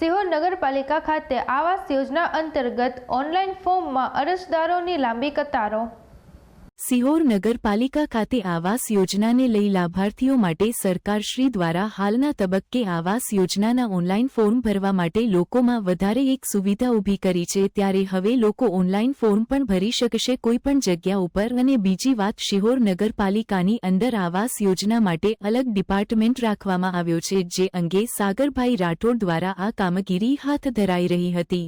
સિહોર નગરપાલિકા ખાતે આવાસ યોજના અંતર્ગત ઓનલાઈન ફોર્મમાં અરજદારોની લાંબી કતારો. સિહોર નગરપાલિકા ખાતે આવાસ યોજનાને લઈ લાભાર્થીઓ માટે સરકારશ્રી દ્વારા હાલના તબક્કે આવાસ યોજનાના ઓનલાઈન ફોર્મ ભરવા માટે લોકોમાં વધારે એક સુવિધા ઊભી કરી છે. ત્યારે હવે લોકો ઓનલાઈન ફોર્મ પણ ભરી શકશે કોઈપણ જગ્યા ઉપર અને બીજી વાત શિહોર નગરપાલિકાની અંદર આવાસ યોજના માટે અલગ ડિપાર્ટમેન્ટ રાખવામાં આવ્યો છે, જે અંગે સાગરભાઈ રાઠોડ દ્વારા આ કામગીરી હાથ ધરાઈ રહી હતી.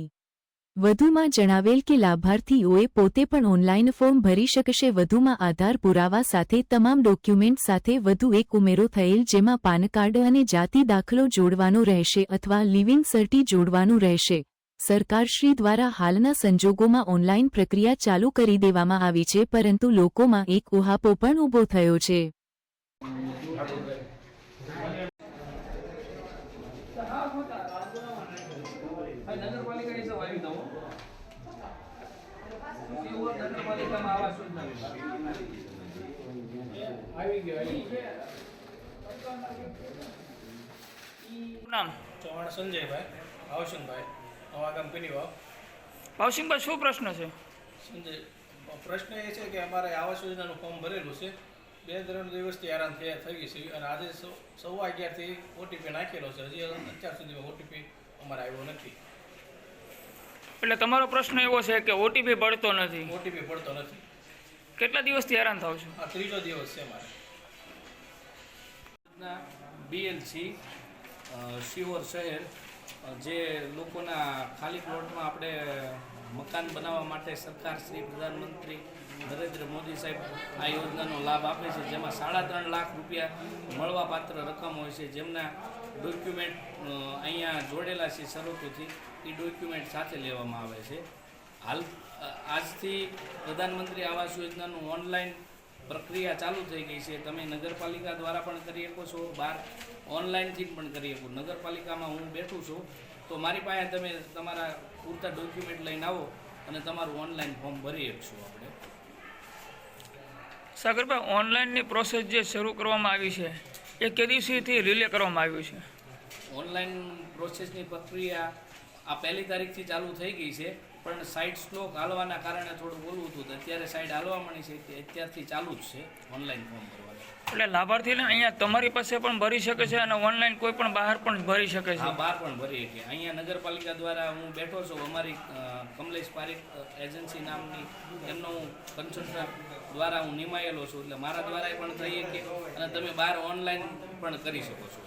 વધુમાં જણાવેલ કે લાભાર્થીઓએ પોતે પણ ઓનલાઈન ફોર્મ ભરી શકશે. વધુમાં આધાર પુરાવા સાથે તમામ ડોક્યુમેન્ટ સાથે વધુ એક ઉમેરો થયેલ જેમાં પાન કાર્ડ અને જાતિ દાખલો જોડવાનો રહેશે અથવા લિવિંગ સર્ટી જોડવાનું રહેશે. સરકારશ્રી દ્વારા હાલના સંજોગોમાં ઓનલાઈન પ્રક્રિયા ચાલુ કરી દેવામાં આવી છે, પરંતુ લોકોમાં એક ઉહાપો પણ ઊભો થયો છે નગરપાલિકા હિસાબ આવી દઉં શિહોર નગરપાલિકામાં આવાસ યોજના આવી ગયો નામ? ચૌહાણ સંજયભાઈ ભાવસિંગભાઈ નવા કંપની વાવ. ભાવસિંહભાઈ શું પ્રશ્ન છે? સંજય પ્રશ્ન એ છે કે અમારે આવાસ યોજનાનું ફોર્મ ભરેલું છે. બે ત્રણ દિવસથી આરામ થયા થઈ ગઈ છે. અને આજે સવ- સવા અગિયારથી ઓટીપી નાખેલો છે. હજી અત્યાર સુધી ઓટીપી અમારે આવ્યો નથી. એટલે તમારો પ્રશ્ન એવો છે કે ઓટીપી પડતો નથી. ઓટીપી પડતો નથી. કેટલા દિવસથી હેરાન થાવ છો? આ ત્રીજો દિવસ છે મારે. બીએલસી શિવર શહેર જે લોકોના ખાલી પ્લોટમાં આપણે મકાન બનાવવા માટે સરકાર શ્રી પ્રધાનમંત્રી નરેન્દ્ર મોદી સાહેબ આ યોજનાનો લાભ આપે છે, જેમાં સાડા ત્રણ લાખ રૂપિયા મળવાપાત્ર રકમ હોય છે, જેમના ડોક્યુમેન્ટ અહીંયા જોડેલા છે શરતોથી, એ ડોક્યુમેન્ટ સાથે લેવામાં આવે છે. હાલ આજથી પ્રધાનમંત્રી આવાસ યોજનાનું ઓનલાઈન પ્રક્રિયા ચાલુ થઈ ગઈ છે. તમે નગરપાલિકા દ્વારા પણ કરી શકો છો. બહાર ઓનલાઈનથી પણ કરી શકો. નગરપાલિકામાં હું બેઠું છું. તો મારી પાસે તમે તમારા પૂરતા ડોક્યુમેન્ટ લઈને આવો અને તમારું ઓનલાઈન ફોર્મ ભરી શકશું આપણે. સાગરભાઈ ઓનલાઈનની પ્રોસેસ જે શરૂ કરવામાં આવી છે એ કે દિવસેથી રિલે કરવામાં આવ્યું છે? ઓનલાઈન પ્રોસેસની પ્રક્રિયા આ પહેલી તારીખથી ચાલુ થઈ ગઈ છે. પણ સાઈડ સ્લોક હાલવાના કારણે થોડું બોલવું હતું તો અત્યારે સાઈડ હાલવા મળી છે તે અત્યારથી ચાલુ જ છે ઓનલાઈન ફોર્મ ભરવાનું. એટલે લાભાર્થીને અહીંયા તમારી પાસે પણ ભરી શકે છે અને ઓનલાઈન કોઈ પણ બહાર પણ ભરી શકે છે? બહાર પણ ભરી શકે અહીંયા નગરપાલિકા દ્વારા હું બેઠો છું. અમારી કમલેશ પારીખ એજન્સી નામની એમનો હું કન્સલ્ટન્ટ દ્વારા હું નિમાયેલો છું. એટલે મારા દ્વારા પણ થઈ શકે અને તમે બહાર ઓનલાઈન પણ કરી શકો છો.